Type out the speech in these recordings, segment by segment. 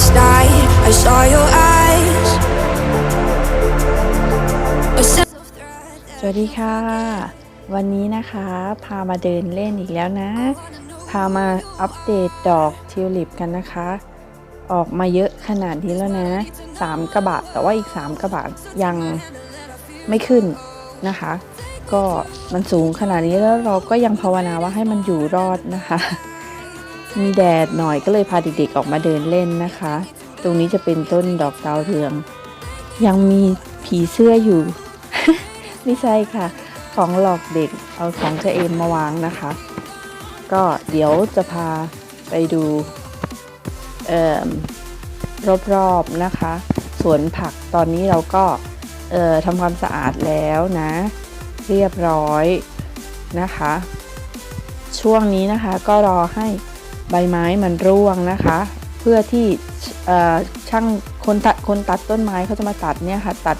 last night I saw your eyes สวัสดีค่ะ วันนี้นะคะพามาเดินเล่นอีกแล้วนะ พามาอัปเดตดอกทิวลิปกันนะคะ ออกมาเยอะขนาดนี้แล้วนะ 3 กระบะแต่ว่าอีก 3 กระบะยังไม่ขึ้นนะคะ ก็มันสูงขนาดนี้แล้วเราก็ยังภาวนาว่าให้มันอยู่รอดนะคะ มีแดดหน่อยก็เลยพาเด็กๆออกมาเดินเล่นนะคะ ตรงนี้จะเป็นต้นดอกดาวเรือง ยังมีผีเสื้ออยู่ ไม่ใช่ค่ะ ของหลอกเด็กเอาของเจเอมมาวางนะคะ ก็เดี๋ยวจะพาไปดูออรอบๆนะคะ สวนผักตอนนี้เราก็ทำความสะอาดแล้วนะ เรียบร้อยนะคะ ช่วงนี้นะคะก็รอให้ ใบไม้มันร่วงนะคะ เพื่อที่ช่างคนตัดคนตัดต้นไม้เขาจะมาตัดเนี่ยค่ะ ตัด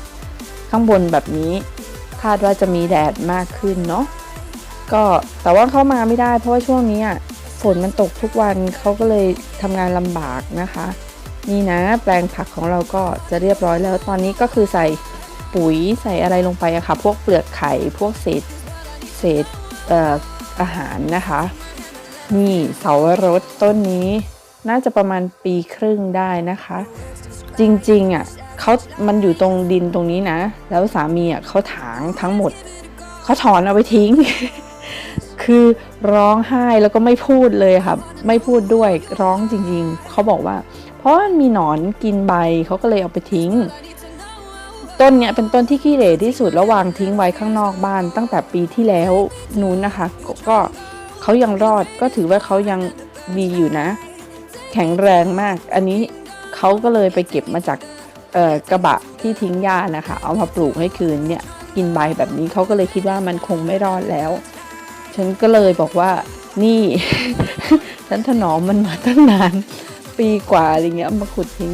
ข้างบนแบบนี้ คาดว่าจะมีแดดมากขึ้นเนาะก็แต่ว่าเข้ามาไม่ได้ เพราะว่าช่วงนี้ฝนมันตกทุกวันเขาก็เลยทำงานลำบากนะคะ นี่นะแปลงผักของเราก็จะเรียบร้อยแล้ว ตอนนี้ก็คือใส่ปุ๋ยใส่อะไรลงไปอะค่ะ พวกเปลือกไข่พวกเศษเศษอออาหารนะคะ นี่เสาวรสต้นนี้น่าจะประมาณปีครึ่งได้นะคะ จริงๆอะเขามันอยู่ตรงดินตรงนี้นะ แล้วสามีอะเขาถางทั้งหมด เขาถอนเอาไปทิ้ง คือร้องไห้แล้วก็ไม่พูดเลยค่ะ ไม่พูดด้วยร้องจริงๆ เขาบอกว่า เพราะมันมีหนอนกินใบเขาก็เลยเอาไปทิ้ง ต้นเนี้ยเป็นต้นที่ขี้เหร่ที่สุดแล้ววางทิ้งไว้ข้างนอกบ้านตั้งแต่ปีที่แล้วนู้นนะคะกก็ เขายังรอดก็ถือว่าเขายังดีอยู่นะ แข็งแรงมาก อันนี้เขาก็เลยไปเก็บมาจากกระบะที่ทิ้งหญ้านะคะ เอามาปลูกให้คืนเนี่ยกินใบแบบนี้เขาก็เลยคิดว่ามันคงไม่รอดแล้ว ฉันก็เลยบอกว่านี่ฉันถนอมมันมาตั้งนาน ปีกว่าอะไรเงี้ยมาขุดทิ้ง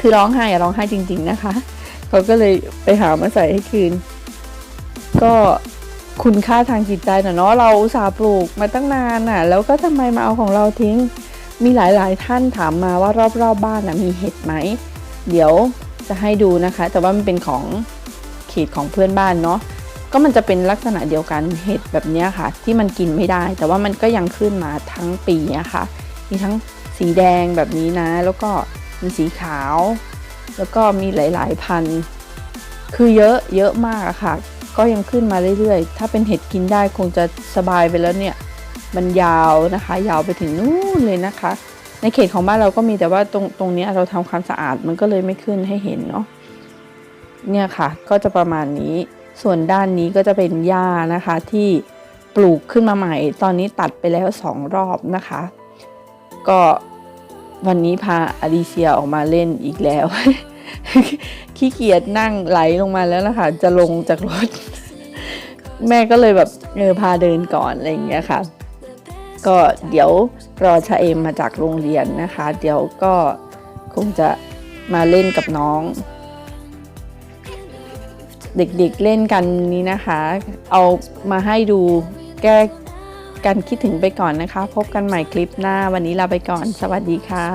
คือร้องไห้อะร้องไห้จริง ๆนะคะเขาก็เลยไปหามาใส่ให้คืน ก็ คุณค่าทางจิตใจเนาะเราอุตส่าห์ปลูกมาตั้งนานน่ะ แล้วก็ทำไมมาเอาของเราทิ้ง มีหลายๆ ท่านถามมาว่ารอบๆบบ้านนะมีเห็ดไหม เดี๋ยวจะให้ดูนะคะ แต่ว่ามันเป็นของเขตของเพื่อนบ้านเนาะก็มันจะเป็นลักษณะเดียวกันเห็ดแบบนี้ค่ะ ที่มันกินไม่ได้ แต่ว่ามันก็ยังขึ้นมาทั้งปีอะค่ะมีทั้งสีแดงแบบนี้นะ แล้วก็มีสีขาว แล้วก็มีหลาย ๆ พัน คือเยอะเยอะมากอะค่ะ ก็ยังขึ้นมาเรื่อยๆ ถ้าเป็นเห็ดกินได้คงจะสบายไปแล้วเนี่ย มันยาวนะคะ ยาวไปถึงนู่นเลยนะคะ ในเขตของบ้านเราก็มีแต่ว่าตรงตรงนี้เราทำความสะอาดมันก็เลยไม่ขึ้นให้เห็นเนาะ เนี่ยค่ะ ก็จะประมาณนี้ ส่วนด้านนี้ก็จะเป็นหญ้านะคะที่ปลูกขึ้นมาใหม่ ตอนนี้ตัดไปแล้วสองรอบนะคะ ก็วันนี้พาอลิเซียออกมาเล่นอีกแล้ว ขี้เกียจนั่งไหลลงมาแล้วนะคะจะลงจากรถ แม่ก็เลยแบบเออพาเดินก่อนอะไรอย่างเงี้ยค่ะ ก็เดี๋ยวรอชาเอมมาจากโรงเรียนนะคะ เดี๋ยวก็คงจะมาเล่นกับน้อง เด็กๆเล่นกันนี้นะคะ เอามาให้ดูแก้กันคิดถึงไปก่อนนะคะ พบกันใหม่คลิปหน้าวันนี้ลาไปก่อน สวัสดีค่ะ